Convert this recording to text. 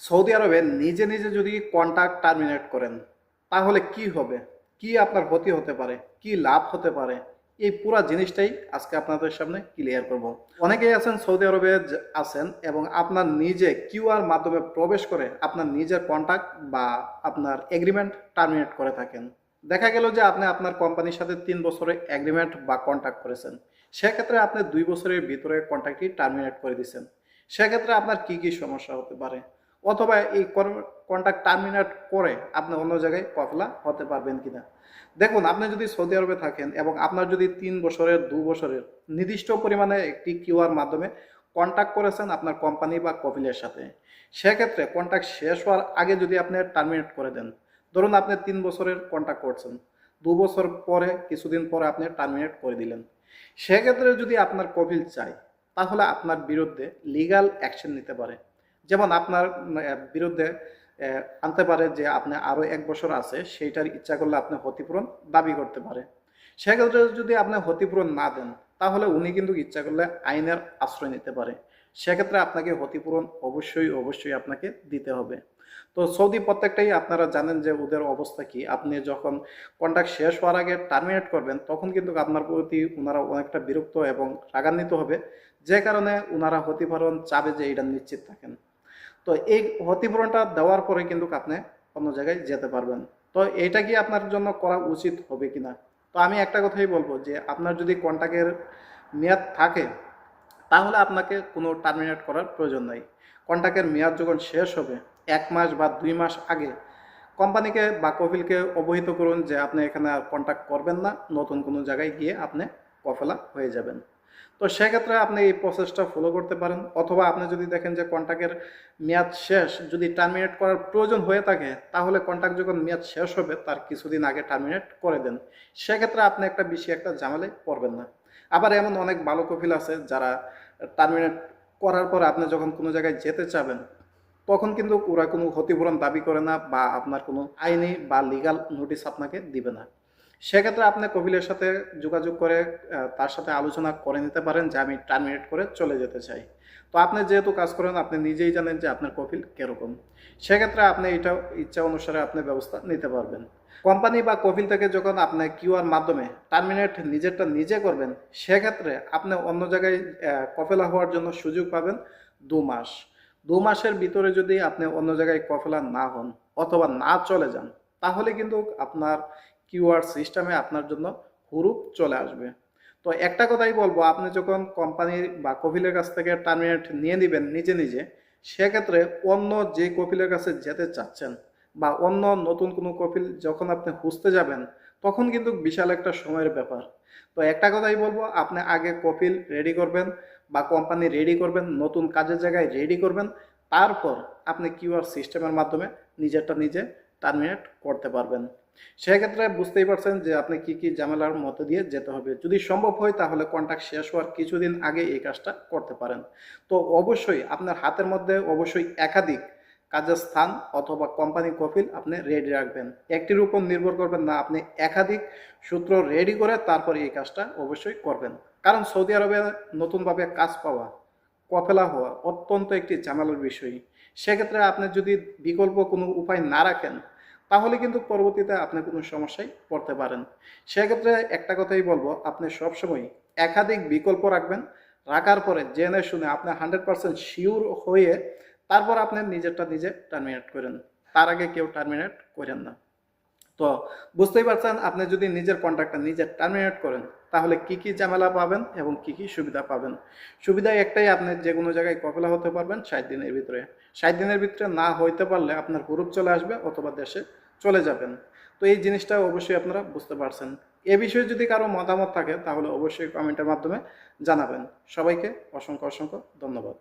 Saudi আরবে নিজে নিজে যদি কন্ট্রাক্ট টার্মিনেট করেন, তাহলে কি হবে? কি আপনার ক্ষতি হতে পারে? কি লাভ হতে পারে? এই পুরা জিনিসটাই আজকে আপনাদের সামনে ক্লিয়ার করব। অনেকেই আছেন সৌদি আরবে আছেন এবং আপনার নিজে কিউআর মাধ্যমে প্রবেশ করে আপনার নিজের কন্ট্যাক্ট বা আপনার এগ্রিমেন্ট টার্মিনেট করে থাকেন। দেখা গেল যে আপনি আপনার কোম্পানির সাথে তিন বছরের এগ্রিমেন্ট বা কন্ট্যাক্ট করেছেন। সেক্ষেত্রে আপনি দুই বছরের ভিতরে কন্ট্যাক্টটি টার্মিনেট করে দিচ্ছেন সেক্ষেত্রে আপনার কি কি সমস্যা হতে পারে? অথবা এই কন্ট্যাক্ট টার্মিনেট করে আপনি অন্য জায়গায় কফলা হতে পারবেন কিনা। দেখুন, আপনি যদি সৌদি আরবে থাকেন এবং আপনার যদি তিন বছরের, দু বছরের নির্দিষ্ট পরিমাণে একটি কিউআর মাধ্যমে কন্ট্যাক্ট করেছেন আপনার কোম্পানি বা কপিলের সাথে, সেক্ষেত্রে কন্ট্যাক্ট শেষ হওয়ার আগে যদি আপনি টার্মিনেট করে দেন, ধরুন আপনি তিন বছরের কন্ট্যাক্ট করছেন, দু বছর পরে, কিছুদিন পরে আপনি টার্মিনেট করে দিলেন। সেক্ষেত্রে যদি আপনার কপিল চায়, তাহলে আপনার বিরুদ্ধে লিগ্যাল অ্যাকশন নিতে পারে। যেমন আপনার বিরুদ্ধে আনতে পারে যে আপনি আরও এক বছর আছে, সেইটার ইচ্ছা করলে আপনি ক্ষতিপূরণ দাবি করতে পারে। সেক্ষেত্রে যদি আপনি ক্ষতিপূরণ না দেন, তাহলে উনি কিন্তু ইচ্ছা করলে আইনের আশ্রয় নিতে পারে। সেক্ষেত্রে আপনাকে ক্ষতিপূরণ অবশ্যই অবশ্যই আপনাকে দিতে হবে। তো সৌদি প্রত্যেকটাই আপনারা জানেন যে ওদের অবস্থা কি। আপনি যখন কন্ট্রাক্ট শেষ হওয়ার আগে টার্মিনেট করবেন, তখন কিন্তু আপনার প্রতি ওনারা অনেকটা বিরক্ত এবং রাগান্বিত হবে। যে কারণে ওনারা ক্ষতিপূরণ চাবে যে এটা নিশ্চিত থাকেন। তো এই ক্ষতিপূরণটা দেওয়ার পরে কিন্তু আপনি অন্য জায়গায় যেতে পারবেন। তো এইটা কি আপনার জন্য করা উচিত হবে কিনা তো আমি একটা কথাই বলব যে আপনার যদি কন্ট্রাক্টের মেয়াদ থাকে, তাহলে আপনাকে কোনো টার্মিনেট করার প্রয়োজন নাই। কন্ট্রাক্টের মেয়াদ যখন শেষ হবে, এক মাস বা দুই মাস আগে কোম্পানিকে বা কফিলকে অবহিত করুন যে আপনি এখানে আর কন্ট্যাক্ট করবেন না, নতুন কোনো জায়গায় গিয়ে আপনি কফেলা হয়ে যাবেন। তো সেক্ষেত্রে আপনি এই প্রসেসটা ফলো করতে পারেন। অথবা আপনি যদি দেখেন যে কন্ট্রাক্টের মেয়াদ শেষ, যদি টার্মিনেট করার প্রয়োজন হয়ে থাকে, তাহলে কন্ট্রাক্ট যখন মেয়াদ শেষ হবে, তার কিছুদিন আগে টার্মিনেট করে দেন। সেক্ষেত্রে আপনি একটা বেশি একটা ঝামেলায় পড়বেন না। আবার এমন অনেক ভালো কফিল আছে যারা টার্মিনেট করার পর আপনি যখন কোনো জায়গায় যেতে চাবেন, তখন কিন্তু ওরা কোনো ক্ষতিপূরণ দাবি করে না বা আপনার কোনো আইনি বা লিগাল নোটিশ আপনাকে দিবে না। সেক্ষেত্রে আপনি কপিলের সাথে যোগাযোগ করে তার সাথে আলোচনা করে নিতে পারেন যে আমি টার্মিনেট করে চলে যেতে চাই। তো আপনি যেহেতু কাজ করেন, আপনি নিজেই জানেন যে আপনার কপিল কীরকম। সেক্ষেত্রে আপনি এটা ইচ্ছা অনুসারে আপনি ব্যবস্থা নিতে পারবেন। কোম্পানি বা কপিল থেকে যখন আপনি কিউআর মাধ্যমে টার্মিনেট নিজেরটা নিজে করবেন, সেক্ষেত্রে আপনি অন্য জায়গায় কফেলা হওয়ার জন্য সুযোগ পাবেন দু মাস। দু মাসের ভিতরে যদি আপনি অন্য জায়গায় কফেলা না হন অথবা না চলে যান, তাহলে কিন্তু আপনার কিউআর সিস্টেমে আপনার জন্য হুরুপ চলে আসবে। তো একটা কথাই বলব, আপনি যখন কোম্পানির বা কপিলের কাছ থেকে টার্মিনেট নিয়ে নেবেন নিজে নিজে, সেক্ষেত্রে অন্য যে কপিলের কাছে যেতে চাচ্ছেন বা অন্য নতুন কোনো কপিল যখন আপনি খুঁজতে যাবেন, তখন কিন্তু বিশাল একটা সময়ের ব্যাপার। তো একটা কথাই বলব, আপনি আগে কপিল রেডি করবেন বা কোম্পানি রেডি করবেন, নতুন কাজের জায়গায় রেডি করবেন, তারপর আপনি কিউআর সিস্টেমের মাধ্যমে নিজেরটা নিজে টার্মিনেট করতে পারবেন। সেক্ষেত্রে বুঝতেই পারছেন যে আপনি কি কি ঝামেলার মধ্যে দিয়ে যেতে হবে। যদি সম্ভব হয় তাহলে কন্ট্যাক্ট শেষ হওয়ার কিছুদিন আগে এই কাজটা করতে পারেন। তো অবশ্যই আপনার হাতের মধ্যে অবশ্যই একাধিক কাজের স্থান অথবা কোম্পানি কফিল আপনি রেডি রাখবেন। একটির উপর নির্ভর করবেন না, আপনি একাধিক সূত্র রেডি করে তারপরে এই কাজটা অবশ্যই করবেন। কারণ সৌদি আরবে নতুনভাবে কাজ পাওয়া, কফেলা হওয়া অত্যন্ত একটি ঝামেলার বিষয়। সেক্ষেত্রে আপনি যদি বিকল্প কোনো উপায় না রাখেন তাহলে কিন্তু পরবর্তীতে আপনি কোনো সমস্যায় পড়তে পারেন। সেক্ষেত্রে একটা কথাই বলব, আপনি সবসময় একাধিক বিকল্প রাখবেন। রাখার পরে জেনে শুনে আপনি হান্ড্রেড পার্সেন্ট শিওর হয়ে তারপর আপনি নিজেরটা নিজে টার্মিনেট করেন। তার আগে কেউ টার্মিনেট করেন না। তো বুঝতেই পারছেন, আপনি যদি নিজের কন্ট্রাক্টটা নিজে টার্মিনেট করেন, তাহলে কি কি ঝামেলা পাবেন এবং কি কি সুবিধা পাবেন? সুবিধা একটাই, আপনি যে কোনো জায়গায় কফেলা হতে পারবেন ষাট দিনের ভিতরে। ষাট দিনের ভিতরে না হইতে পারলে আপনার গ্রুপ চলে আসবে অথবা দেশে চলে যাবেন। তো এই জিনিসটা অবশ্যই আপনারা বুঝতে পারছেন। এ বিষয়ে যদি কারও মতামত থাকে, তাহলে অবশ্যই কমেন্টের মাধ্যমে জানাবেন। সবাইকে অসংখ্য অসংখ্য ধন্যবাদ।